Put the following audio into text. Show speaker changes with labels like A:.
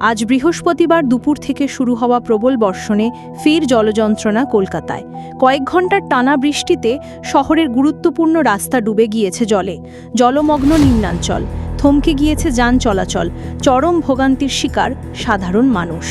A: আজ বৃহস্পতিবার দুপুর থেকে শুরু হওয়া প্রবল বর্ষণে ফের জলযন্ত্রণা কলকাতায়। কয়েক ঘণ্টার টানা বৃষ্টিতে শহরের গুরুত্বপূর্ণ রাস্তা ডুবে গিয়েছে জলে। জলমগ্ন নিম্নাঞ্চল। থমকে গিয়েছে যান চলাচল। চরম ভোগান্তির শিকার সাধারণ মানুষ।